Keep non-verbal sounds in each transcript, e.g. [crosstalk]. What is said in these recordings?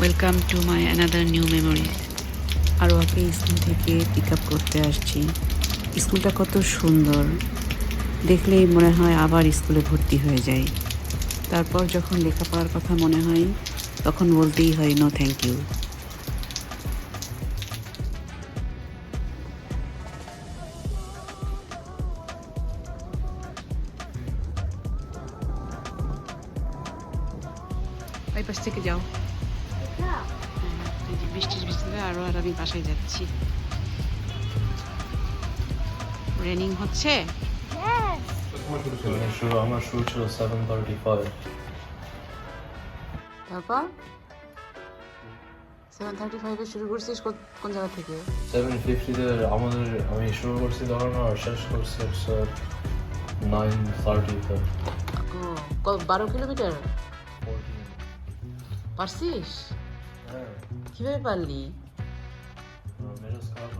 Welcome to my another new memories আরও okay school থেকে pick up করতে আসছি। স্কুলটা কত সুন্দর। দেখলেই মনে হয় আবার স্কুলে ভর্তি হয়ে যাই। তারপর যখন লেখাপড়ার কথা মনে হয় তখন বলতেই হয় নো থ্যাংক ইউ ওই পাশ থেকে যাও। এই যে বৃষ্টির বৃষ্টিতে আরও আর আমি বাসায় যাচ্ছি। রেনিং হচ্ছে? আমার শুরু ছিল সেভেন থার্টি ফাইভ তারপর? সেভেন থার্টি ফাইভে শুরু করছিস কোন- কোন জায়গা থেকে? সেভেন ফিফটিতে আমাদের আমি শুরু করছি দৌড়ানো আর শেষ করছি নাইন থার্টিতে বারো কিলোমিটার? পারছিস? হ্যাঁ কীভাবে পারলি? মেজাজ খারাপ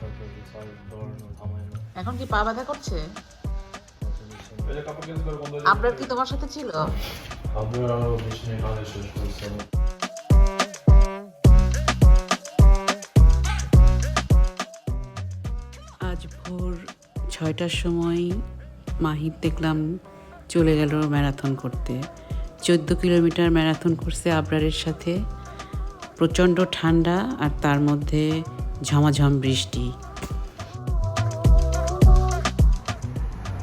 তারপরে ডিসাইড দৌড়ানো থামাই না। এখন কি পা ব্যথা করছে? আপনার কি তোমার সাথে ছিল? আমরা আরও বেশি নিয়ে কাজে শেষ করছি আজ ভোর ছয়টার সময় মাহির দেখলাম চলে গেল ম্যারাথন করতে। চোদ্দ কিলোমিটার ম্যারাথন করছে আবরারের সাথে। প্রচণ্ড ঠান্ডা আর তার মধ্যে ঝমাঝম বৃষ্টি।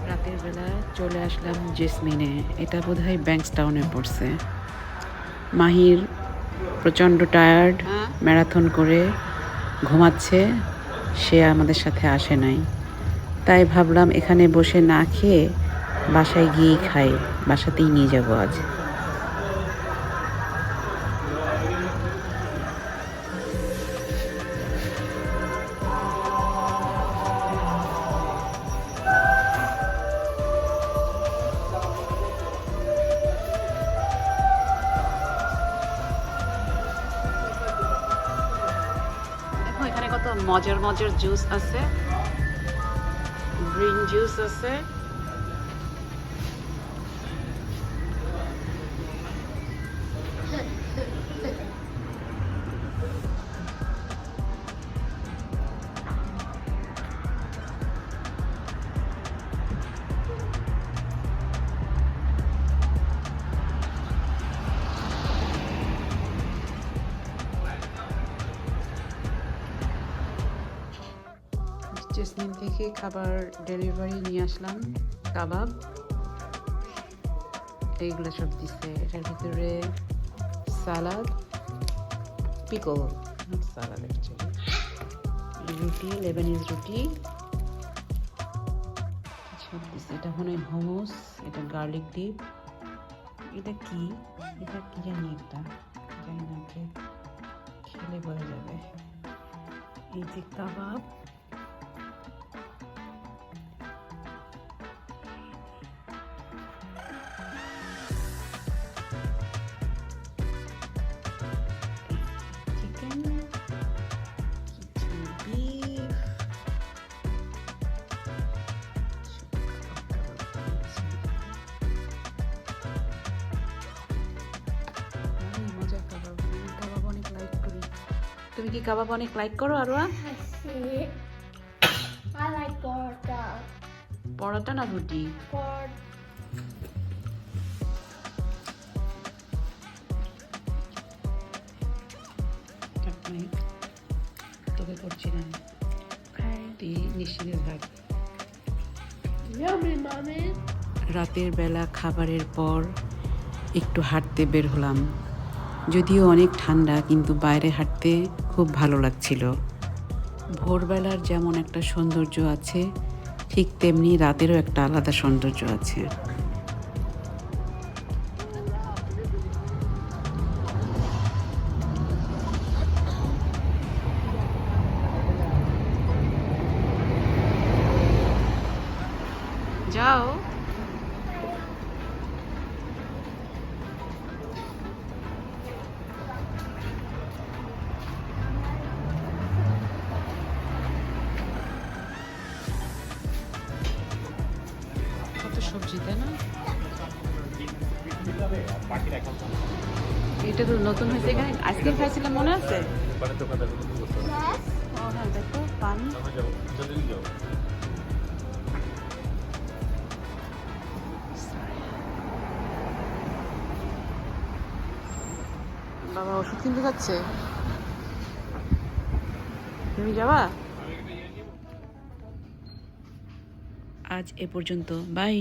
রাতের বেলা চলে আসলাম জেসমিনে। এটা বোধহয় ব্যাংকস টাউনে পড়ছে। মাহির প্রচণ্ড টায়ার্ড ম্যারাথন করে ঘুমাচ্ছে। সে আমাদের সাথে আসে নাই। তাই ভাবলাম এখানে বসে না খেয়ে বাসায় গিয়েই খাই। বাসাতেই নিয়ে যাব আজ। মজার মজার জুস আছে গ্রিন জুস আছে জেসমিন থেকে খাবার ডেলিভারি নিয়ে আসলাম, কাবাব। এইগুলো সব দিচ্ছে এটার ভিতরে সালাদ, পিকল সালাদ রুটি, লেবানিজ রুটি। সব দিচ্ছে এটা মনে হোমোস, এটা গার্লিক ডিপ। এটা কি? এটা কি জানি একটা? জানি না খেলে বোঝা যাবে। এই যে কাবাব তুমি কি কাবাব অনেক লাইক করো [coughs] like পরোটা। না রুটি? তোকে করছি না। তুই থাক। রাতের বেলা খাবারের পর একটু হাঁটতে বের হলাম। যদিও অনেক ঠান্ডা, কিন্তু বাইরে হাঁটতে খুব ভালো লাগছিল। ভোরবেলার যেমন একটা সৌন্দর্য আছে, ঠিক তেমনি রাতেরও একটা আলাদা সৌন্দর্য আছে। যাও। এটা তো নতুন হয়েছে এখানে। আইসক্রিম খাইছিলাম, মনে আছে? হ্যাঁ, বাবা, ওষুধ কিনতে যাচ্ছে? তুমি যাবা? আজ এ পর্যন্ত, বাই।